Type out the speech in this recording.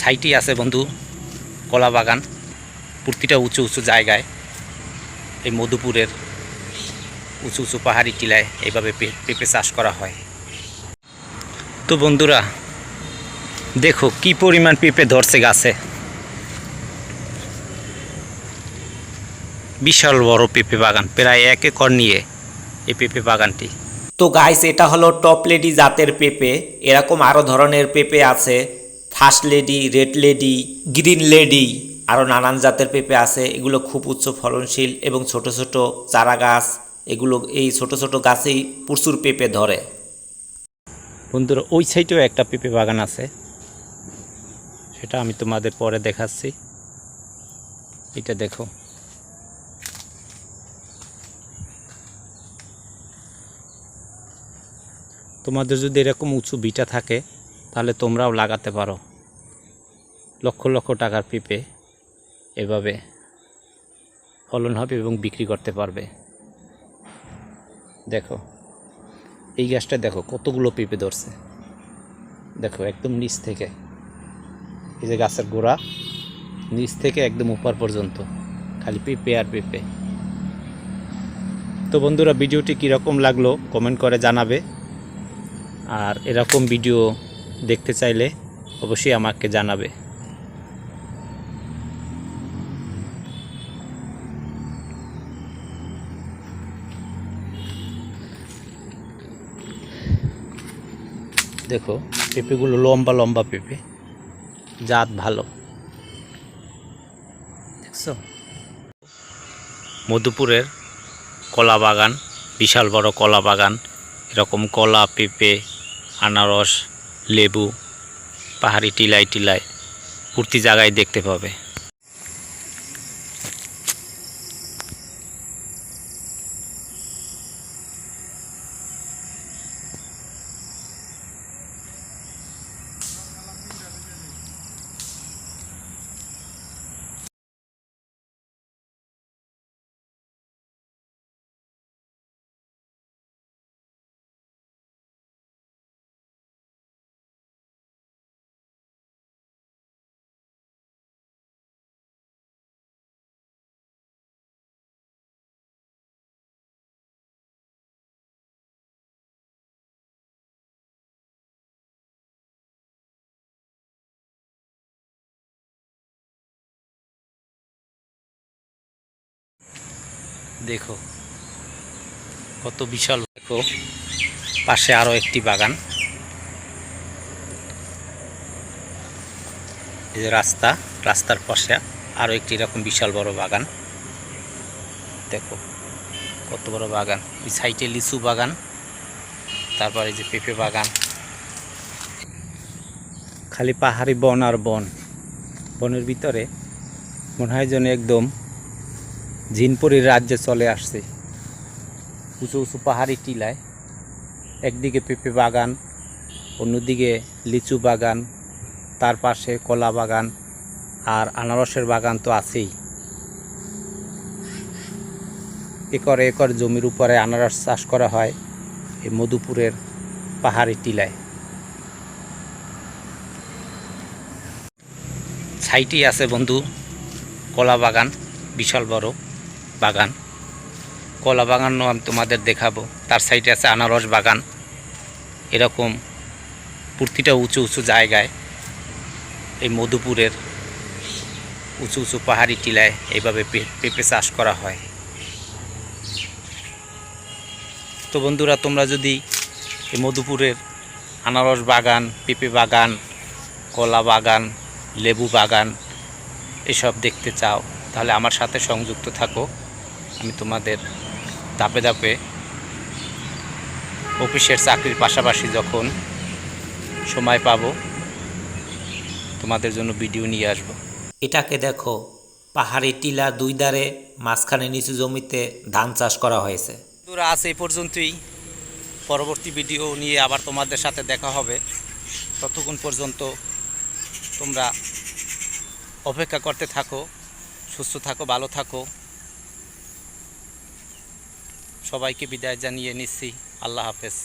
ছাইটি আছে বন্ধু, কলা বাগান, প্রতিটা উঁচু উঁচু জায়গায়। এই মধুপুরের উঁচু উঁচু পাহাড়ি টিলায় এইভাবে পেঁপে চাষ করা হয়। তো বন্ধুরা, দেখো কি পরিমাণ পেঁপে ধরছে গাছে। বিশাল বড় পেঁপে বাগান, প্রায় এক একর নিয়ে এই পেঁপে বাগানটি। তো গাইস এটা হলো টপ লেডি জাতের পেঁপে, এরকম আরও ধরনের পেঁপে আছে। First lady red lady green lady আরও নানান জাতের পেঁপে আছে, এগুলো খুব উচ্চ ফলনশীল এবং ছোট ছোট চারা গাছ, এগুলো এই ছোট ছোট গাছেই প্রচুর পেঁপে ধরে। বন্ধুরা, ওই সাইডেও একটা পেঁপে বাগান আছে। সেটা আমি তোমাদের পরে দেখাচ্ছি। এটা দেখো। তোমাদের যদি এরকম উঁচু বিটা থাকে, তাহলে তোমরাও লাগাতে পারো। লক্ষ লক্ষ টাকার পেঁপে এভাবে ফলন হবে এবং বিক্রি করতে পারবে। দেখো, এই গাছটা দেখো, কতগুলো পেঁপে ধরছে। দেখো, একদম নিচ থেকে। এই যে গাছের গোড়া, নিচ থেকে একদম উপর পর্যন্ত, খালি পেঁপে আর পেঁপে। তো বন্ধুরা, ভিডিওটি কীরকম লাগল কমেন্ট করে জানাবে। আর এরকম ভিডিও দেখতে চাইলে অবশ্যই আমাকে জানাবে। দেখো, পেঁপেগুলো লম্বা লম্বা পেঁপে। জাত ভালো। দেখছ? মধুপুরের কলা বাগান, বিশাল বড় কলা বাগান। এরকম কলা, পেঁপে, আনারস, লেবু, পাহাড়ি টিলায় টিলায়। প্রতি জায়গায় দেখতে পাবে। দেখো, কত বিশাল। দেখো, পাশে আরও একটি বাগান। এই যে রাস্তা, রাস্তার পাশে আরও একটি এরকম বিশাল বড় বাগান। দেখো, কত বড় বাগান। ওই সাইডে লিচু বাগান, তারপরে এই যে পেঁপে বাগান। খালি পাহাড়ি বন আর বন। বনের ভিতরে মনে হয় যেন একদম জিনপুরীর রাজ্যে চলে আসছে। উঁচু উঁচু পাহাড়ি টিলায়। একদিকে পেঁপে বাগান, অন্যদিকে লিচু বাগান, তার পাশে কলা বাগান আর আনারসের বাগান তো আছেই। একর একর জমির উপরে আনারস চাষ করা হয় এই মধুপুরের পাহাড়ি টিলায়। ছাইটি আছে বন্ধু, কলা বাগান, বিশাল বড়। বাগান। কলা বাগানও আমি তোমাদের দেখাবো। তার সাইডে আছে আনারস বাগান। এরকম প্রতিটা উঁচু উঁচু জায়গায় এই মধুপুরের উঁচু উঁচু পাহাড়ি টিলায় এইভাবে পেঁপে চাষ করা হয়। তো বন্ধুরা, তোমরা যদি এই মধুপুরের আনারস বাগান, পেঁপে বাগান, কলা বাগান, লেবু বাগান এসব দেখতে চাও, তাহলে আমার সাথে সংযুক্ত থাকো। আমি তোমাদের ধাপে ধাপে অফিসের চাকরির পাশাপাশি যখন সময় পাবো তোমাদের জন্য ভিডিও নিয়ে আসব। এটাকে দেখো পাহাড়ি টিলা দুই ধারে মাঝখানে নিচু জমিতে ধান চাষ করা হয়েছে। বন্ধুরা আজ এই পর্যন্তই। পরবর্তী ভিডিও নিয়ে আবার তোমাদের সাথে দেখা হবে। ততক্ষণ পর্যন্ত তোমরা অপেক্ষা করতে থাকো সুস্থ থাকো ভালো থাকো। সবাইকে বিদায় জানিয়ে নিচ্ছি। আল্লাহ হাফেজ।